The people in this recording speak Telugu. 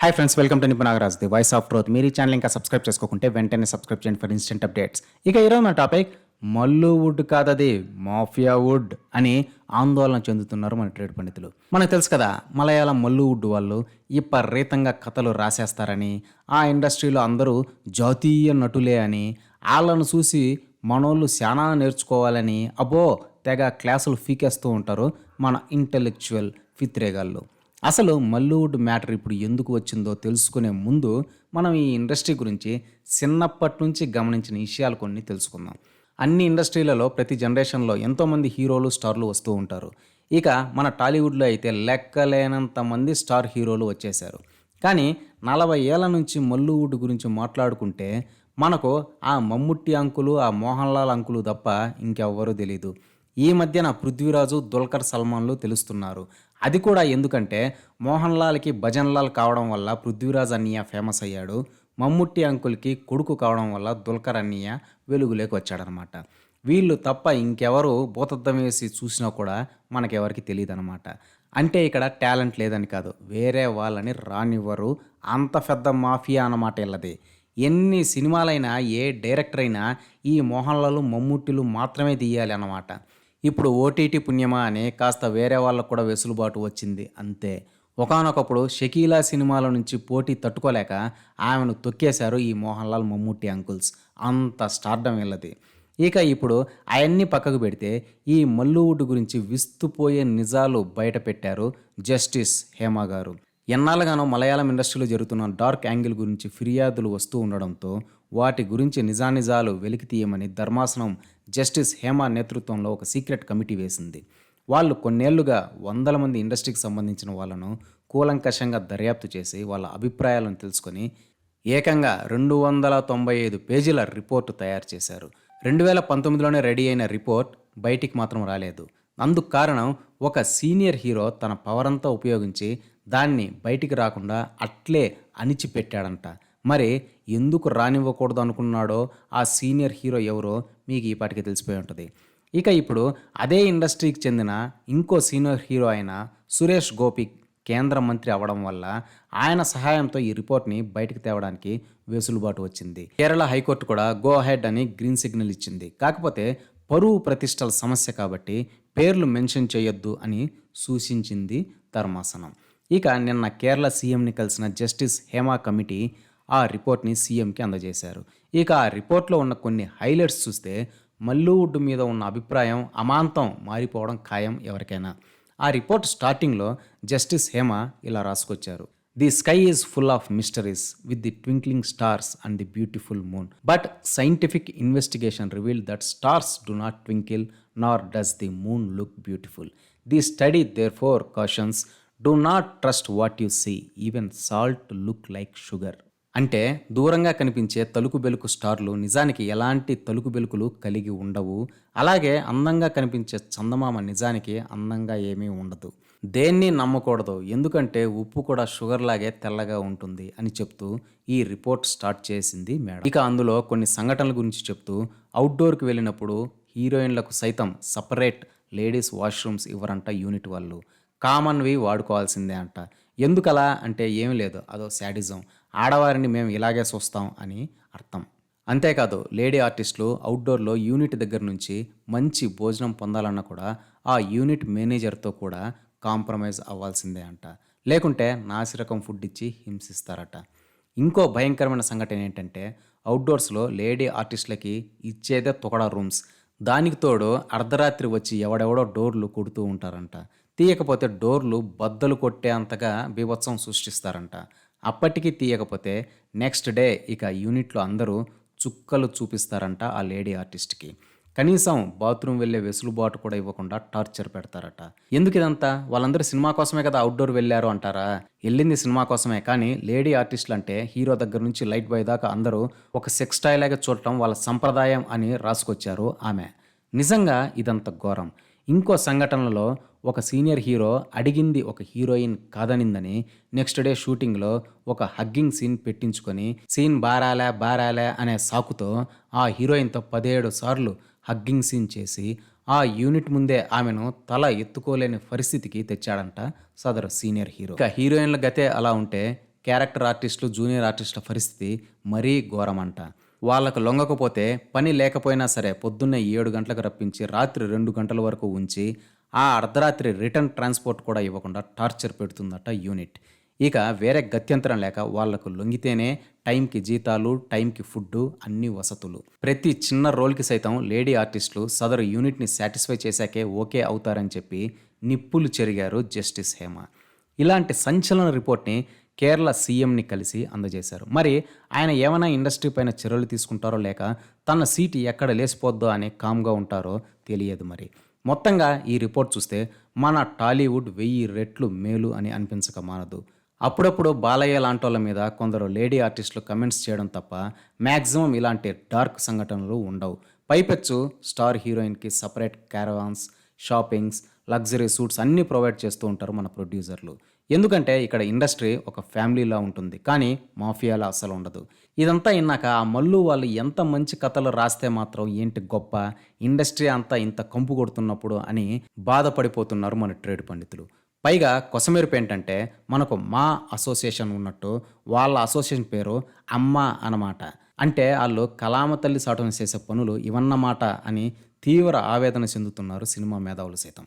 Hi friends welcome to Nipunagaraj the voice of truth మీరు ఈ ఛానల్ ఇంకా సబ్స్క్రైబ్ చేసుకోకుంటే వెంటనే సబ్స్క్రైబ్ చేయండి ఫర్ ఇన్స్టెంట్ అప్డేట్స్ ఇక ఈరోజు మన టాపిక్ మల్లు వుడ్ కాదది మాఫియా వుడ్ అని ఆందోళన చెందుతున్నారు మన ట్రేడ్ పండితులు. మనకు తెలుసు కదా మలయాళం మల్లు వుడ్ వాళ్ళు విపరీతంగా కథలు రాసేస్తారని ఆ ఇండస్ట్రీలో అందరూ జాతీయ నటులే అని వాళ్ళను చూసి మనోళ్ళు శానా నేర్చుకోవాలని అబ్బో తెగ క్లాసులు ఫీకేస్తూ ఉంటారు మన ఇంటెలెక్చువల్ ఫిత్రేగాళ్ళు అసలు మల్లూడ్ మ్యాటర్ ఇప్పుడు ఎందుకు వచ్చిందో తెలుసుకునే ముందు మనం ఈ ఇండస్ట్రీ గురించి చిన్నప్పటి నుంచి గమనించిన విషయాలు కొన్ని తెలుసుకుందాం. అన్ని ఇండస్ట్రీలలో ప్రతి జనరేషన్లో ఎంతోమంది హీరోలు స్టార్లు వస్తూ ఉంటారు. ఇక మన టాలీవుడ్లో అయితే లెక్కలేనంత మంది స్టార్ హీరోలు వచ్చేశారు. కానీ నలభై ఏళ్ళ నుంచి మల్లువుడ్ గురించి మాట్లాడుకుంటే మనకు ఆ మమ్ముట్టి అంకులు ఆ మోహన్ లాల్ అంకులు తప్ప ఇంకెవ్వరూ తెలీదు. ఈ మధ్యన పృథ్వీరాజు దుల్కర్ సల్మాన్లు తెలుస్తున్నారు. అది కూడా ఎందుకంటే మోహన్ లాల్కి భజన్ లాల్ కావడం వల్ల పృథ్వీరాజ్ అన్నయ్య ఫేమస్ అయ్యాడు. మమ్ముట్టి అంకుల్కి కొడుకు కావడం వల్ల దుల్కర్ అన్నయ్య వెలుగులోకి వచ్చాడనమాట. వీళ్ళు తప్ప ఇంకెవరు భూతద్దం వేసి చూసినా కూడా మనకెవరికి తెలియదు అనమాట అంటే ఇక్కడ టాలెంట్ లేదని కాదు. వేరే వాళ్ళని రానివ్వరు. అంత పెద్ద మాఫియా అన్నమాట వీళ్ళది. ఎన్ని సినిమాలైనా ఏ డైరెక్టర్ అయినా ఈ మోహన్లాలు మమ్ముట్టిలు మాత్రమే తీయాలి అన్నమాట. ఇప్పుడు ఓటీటీ పుణ్యమా అని కాస్త వేరే వాళ్ళకు కూడా వెసులుబాటు వచ్చింది అంతే. ఒకానొకప్పుడు షకీలా సినిమాల నుంచి పోటీ తట్టుకోలేక ఆమెను తొక్కేశారు ఈ మోహన్ లాల్ మమ్ముట్టి అంకుల్స్. అంత స్టార్డం వీళ్ళది. ఇక ఇప్పుడు అవన్నీ పక్కకు పెడితే ఈ మల్లువుడ్ గురించి విస్తుపోయే నిజాలు బయట పెట్టారు జస్టిస్ హేమ గారు. ఎన్నాళ్ళగానో మలయాళం ఇండస్ట్రీలో జరుగుతున్న డార్క్ యాంగిల్ గురించి ఫిర్యాదులు వస్తూ ఉండడంతో వాటి గురించి నిజానిజాలు వెలికి తీయమని ధర్మాసనం జస్టిస్ హేమ నేతృత్వంలో ఒక సీక్రెట్ కమిటీ వేసింది. వాళ్ళు కొన్నేళ్ళుగా వందల మంది ఇండస్ట్రీకి సంబంధించిన వాళ్ళను కూలంకషంగా దర్యాప్తు చేసి వాళ్ళ అభిప్రాయాలను తెలుసుకొని ఏకంగా రెండు వందల తొంభై ఐదు పేజీల రిపోర్టు తయారు చేశారు. రెండు వేల పంతొమ్మిదిలోనే రెడీ అయిన రిపోర్ట్ బయటికి మాత్రం రాలేదు. అందుకు కారణం ఒక సీనియర్ హీరో తన పవర్ అంతా ఉపయోగించి దాన్ని బయటికి రాకుండా అట్లే అణిచిపెట్టాడంట. మరి ఎందుకు రానివ్వకూడదు అనుకున్నాడో ఆ సీనియర్ హీరో ఎవరో మీకు ఈపాటికి తెలిసిపోయి ఉంటుంది. ఇక ఇప్పుడు అదే ఇండస్ట్రీకి చెందిన ఇంకో సీనియర్ హీరో అయిన సురేష్ గోపి కేంద్ర మంత్రి అవడం వల్ల ఆయన సహాయంతో ఈ రిపోర్ట్ని బయటకు తేవడానికి వెసులుబాటు వచ్చింది. కేరళ హైకోర్టు కూడా గో అహెడ్ అని గ్రీన్ సిగ్నల్ ఇచ్చింది. కాకపోతే పరువు ప్రతిష్టల సమస్య కాబట్టి పేర్లు మెన్షన్ చేయొద్దు అని సూచించింది ధర్మాసనం. ఇక నిన్న కేరళ సీఎంని కలిసిన జస్టిస్ హేమా కమిటీ ఆ రిపోర్ట్ని సీఎంకి అందజేశారు. ఇక ఆ రిపోర్ట్లో ఉన్న కొన్ని హైలైట్స్ చూస్తే మల్లువుడ్ మీద ఉన్న అభిప్రాయం అమాంతం మారిపోవడం ఖాయం ఎవరికైనా. ఆ రిపోర్ట్ స్టార్టింగ్లో జస్టిస్ హేమ ఇలా రాసుకొచ్చారు. The sky is full of mysteries with the twinkling stars and the beautiful moon. But scientific investigation reveal that stars do not twinkle nor does the moon look beautiful. The study therefore cautions do not trust what you see. Even salt look like sugar. అంటే దూరంగా కనిపించే తలుకు బెలుకు స్టార్లు నిజానికి ఎలాంటి తలుకు బెలుకులు కలిగి ఉండవు. అలాగే అందంగా కనిపించే చందమామ నిజానికి అందంగా ఏమీ ఉండదు. దేన్ని నమ్మకూడదు. ఎందుకంటే ఉప్పు కూడా షుగర్ లాగే తెల్లగా ఉంటుంది అని చెప్తూ ఈ రిపోర్ట్ స్టార్ట్ చేసింది మేడం. ఇక అందులో కొన్ని సంఘటనల గురించి చెప్తూ అవుట్డోర్కి వెళ్ళినప్పుడు హీరోయిన్లకు సైతం సపరేట్ లేడీస్ వాష్రూమ్స్ ఇవ్వరంట యూనిట్ వాళ్ళు. కామన్వి వాడుకోవాల్సిందే అంట. ఎందుకలా అంటే ఏమీ లేదు. అదో శాడిజం. ఆడవారిని మేము ఇలాగే చూస్తాం అని అర్థం. అంతేకాదు లేడీ ఆర్టిస్టులు అవుట్డోర్లో యూనిట్ దగ్గర నుంచి మంచి భోజనం పొందాలన్నా కూడా ఆ యూనిట్ మేనేజర్తో కూడా కాంప్రమైజ్ అవ్వాల్సిందే అంట. లేకుంటే నాసిరకం ఫుడ్ ఇచ్చి హింసిస్తారట. ఇంకో భయంకరమైన సంఘటన ఏంటంటే అవుట్డోర్స్లో లేడీ ఆర్టిస్టులకి ఇచ్చేదే తొకడా రూమ్స్. దానికి తోడు అర్ధరాత్రి వచ్చి ఎవడెవడో డోర్లు కొడుతూ ఉంటారంట. తీయకపోతే డోర్లు బద్దలు కొట్టే అంతగా బీభత్సం సృష్టిస్తారంట. అప్పటికి తీయకపోతే నెక్స్ట్ డే ఇక యూనిట్లో అందరూ చుక్కలు చూపిస్తారంట ఆ లేడీ ఆర్టిస్ట్కి. కనీసం బాత్రూమ్ వెళ్ళే వెసులుబాటు కూడా ఇవ్వకుండా టార్చర్ పెడతారట. ఎందుకు ఇదంతా? వాళ్ళందరూ సినిమా కోసమే కదా అవుట్డోర్ వెళ్ళారు అంటారా? వెళ్ళింది సినిమా కోసమే కానీ లేడీ ఆర్టిస్టులు అంటే హీరో దగ్గర నుంచి లైట్ బాయ్ దాకా అందరూ ఒక సెక్స్ టాయ్ లాగా చూడటం వాళ్ళ సంప్రదాయం అని రాసుకొచ్చారు ఆమె. నిజంగా ఇదంత ఘోరం. ఇంకో సంఘటనలో ఒక సీనియర్ హీరో అడిగింది ఒక హీరోయిన్ కాదనిందని నెక్స్ట్ డే షూటింగ్లో ఒక హగ్గింగ్ సీన్ పెట్టించుకొని సీన్ బారాలే బారాలే అనే సాకుతో ఆ హీరోయిన్తో పదిహేడు సార్లు హగ్గింగ్ సీన్ చేసి ఆ యూనిట్ ముందే ఆమెను తల ఎత్తుకోలేని పరిస్థితికి తెచ్చాడంట సదరు సీనియర్ హీరో. ఇక హీరోయిన్ల గతే అలా ఉంటే క్యారెక్టర్ ఆర్టిస్టులు జూనియర్ ఆర్టిస్టుల పరిస్థితి మరీ ఘోరమంట. వాళ్ళకు లొంగకపోతే పని లేకపోయినా సరే పొద్దున్నే ఏడు గంటలకు రప్పించి రాత్రి రెండు గంటల వరకు ఉంచి ఆ అర్ధరాత్రి రిటర్న్ ట్రాన్స్పోర్ట్ కూడా ఇవ్వకుండా టార్చర్ పెడుతుందట యూనిట్. ఇక వేరే గత్యంతరం లేక వాళ్ళకు లొంగితేనే టైంకి జీతాలు టైంకి ఫుడ్ అన్ని వసతులు. ప్రతి చిన్న రోల్కి సైతం లేడీ ఆర్టిస్టులు సదరు యూనిట్ని సాటిస్ఫై చేశాకే ఓకే అవుతారని చెప్పి నిప్పులు చెరిగారు జస్టిస్ హేమ. ఇలాంటి సంచలన రిపోర్ట్ని కేరళ సీఎంని కలిసి అందజేశారు. మరి ఆయన ఏమైనా ఇండస్ట్రీ పైన చర్యలు తీసుకుంటారో లేక తన సీటు ఎక్కడ లేసిపోద్దో అని కామ్గా ఉంటారో తెలియదు మరి. మొత్తంగా ఈ రిపోర్ట్ చూస్తే మన టాలీవుడ్ వెయ్యి రెట్లు మేలు అని అనిపించక మానదు. అప్పుడప్పుడు బాలయ్య లాంటోళ్ళ మీద కొందరు లేడీ ఆర్టిస్టులు కమెంట్స్ చేయడం తప్ప మ్యాక్సిమం ఇలాంటి డార్క్ సంఘటనలు ఉండవు. పైపెచ్చు స్టార్ హీరోయిన్కి separate caravans shoppings luxury suits అన్నీ ప్రొవైడ్ చేస్తూ ఉంటారు మన ప్రొడ్యూసర్లు. ఎందుకంటే ఇక్కడ ఇండస్ట్రీ ఒక ఫ్యామిలీలా ఉంటుంది. కానీ మాఫియాలా అసలు ఉండదు. ఇదంతా ఇన్నాక ఆ మల్లు వాళ్ళు ఎంత మంచి కథలు రాస్తే మాత్రం ఏంటి గొప్ప ఇండస్ట్రీ అంతా ఇంత కంపు కొడుతున్నప్పుడు అని బాధపడిపోతున్నారు మన ట్రేడ్ పండితులు. పైగా కొసమెరుపు ఏంటంటే మనకు మా అసోసియేషన్ ఉన్నట్టు వాళ్ళ అసోసియేషన్ పేరు అమ్మ అన్నమాట. అంటే వాళ్ళు కలామ తల్లి సాటును చేసే పనులు ఇవన్నమాట అని తీవ్ర ఆవేదన చెందుతున్నారు సినిమా మేధావులు సైతం.